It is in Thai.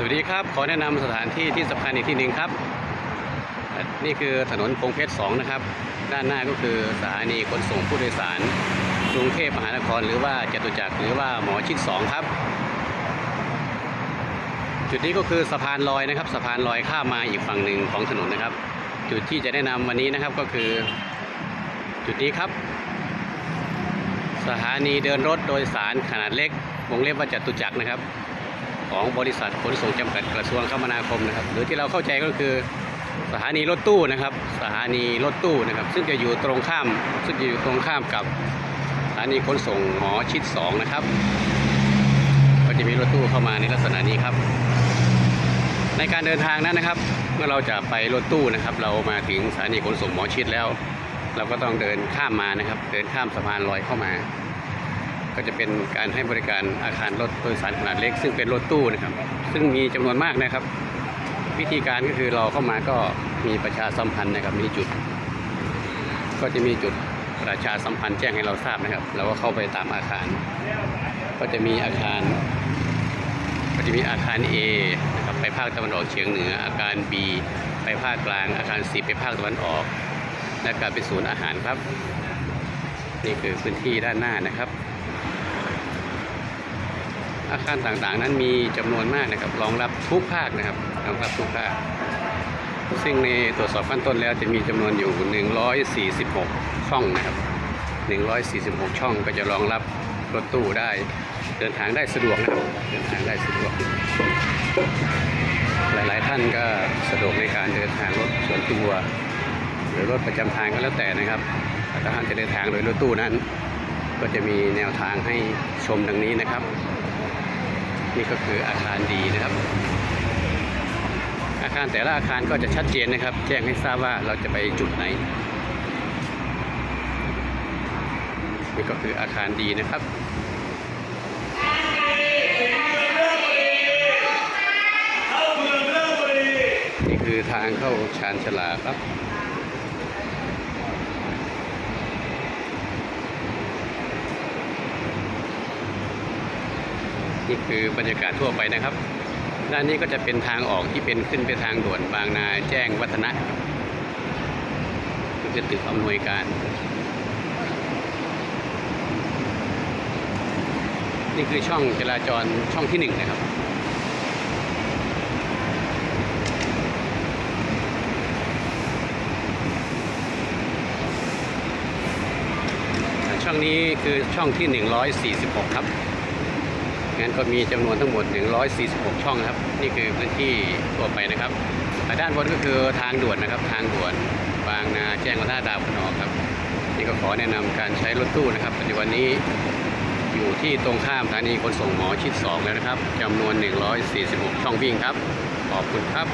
สวัสดีครับ ขอแนะนำสถานที่ที่สำคัญอีกที่หนึ่งครับ นี่คือถนนพงเพชร2นะครับ ด้านหน้าก็คือสถานีขนส่งผู้โดยสารกรุงเทพมหานครหรือว่าจตุจักรหรือว่าหมอชิด2ครับ จุดนี้ก็คือสะพานลอยนะครับ สะพานลอยข้ามมาอีกฝั่งหนึ่งของถนนนะครับ จุดที่จะแนะนำวันนี้นะครับก็คือ จุดนี้ครับ สถานีเดินรถโดยสารขนาดเล็กวงเล็บว่าจตุจักรนะครับ ของบริษัทขนส่งจำกัดกระทรวงคมนาคมนะครับ หรือที่เราเข้าใจก็คือสถานีรถตู้นะครับ สถานีรถตู้นะครับ ซึ่งจะอยู่ตรงข้าม ซึ่งจะอยู่ตรงข้ามกับสถานีขนส่งหมอชิด2นะครับ ก็จะมีรถตู้เข้ามาในลักษณะนี้ครับ ในการเดินทางนั้นนะครับ เมื่อเราจะไปรถตู้นะครับ เรามาถึงสถานีขนส่งหมอชิดแล้ว เราก็ต้องเดินข้ามมานะครับ เดินข้ามสะพานลอยเข้ามา ก็จะเป็นการให้บริการอาคารรถโดยสารขนาดเล็ก ซึ่งเป็นรถตู้นะครับ ซึ่งมีจำนวนมากนะครับ วิธีการก็คือเราเข้ามาก็มีประชาสัมพันธ์นะครับมีจุด ก็จะมีจุดประชาสัมพันธ์แจ้งให้เราทราบนะครับเราก็เข้าไปตามอาคาร ก็จะมีอาคาร ก็จะมีอาคาร A นะครับไปภาคตะวันออกเฉียงเหนือ อาคาร B ไปภาคกลาง อาคาร C ไปภาคตะวันออกและการเป็นศูนย์อาหารครับ นี่คือพื้นที่ด้านหน้านะครับ อาคารต่างๆ นั้นมีจำนวนมากนะครับรองรับทุกภาคนะครับรองรับทุกภาค ซึ่งในตรวจสอบขั้นต้นแล้วจะมีจำนวนอยู่ 146 ช่องนะครับ 146 ช่องก็จะรองรับรถตู้ได้ เดินทางได้สะดวกนะครับเดินทางได้สะดวก หลายๆท่านก็สะดวกในการเดินทางรถส่วนตัว หรือรถประจำทางก็แล้วแต่นะครับถ้าท่านจะเดินทางโดยรถตู้นั้น ก็จะมีแนวทางให้ชมดังนี้นะครับ นี่ก็คืออาคารดีนะครับ อาคารแต่ละอาคารก็จะชัดเจนนะครับ แจ้งให้ทราบว่าเราจะไปจุดไหนนี่ก็คืออาคารดีนะครับนี่คือทางเข้าชานชลาครับ นี่คือบรรยากาศทั่วไปนะครับ ด้านนี้ก็จะเป็นทางออกที่เป็นขึ้นไปทางด่วนบางนาแจ้งวัฒนะก็จะตึกอำนวยการ นี่คือช่องจราจรช่องที่หนึ่งนะครับช่องนี้คือช่องที่ 146 ครับ งั้นก็มีจำนวนทั้งหมด 146 ช่องนะครับ นี่คือพื้นที่ทั่วไปนะครับด้านบนก็คือทางด่วนนะครับ ทางด่วนบางนาแจ้งวัฒนาดาวขนองครับ นี่ก็ขอแนะนำการใช้รถตู้นะครับ ปัจจุบันนี้อยู่ที่ตรงข้ามสถานีขนส่งหมอชิด 2 แล้วนะครับจำนวน 146 ช่องวิ่งครับ ขอบคุณครับ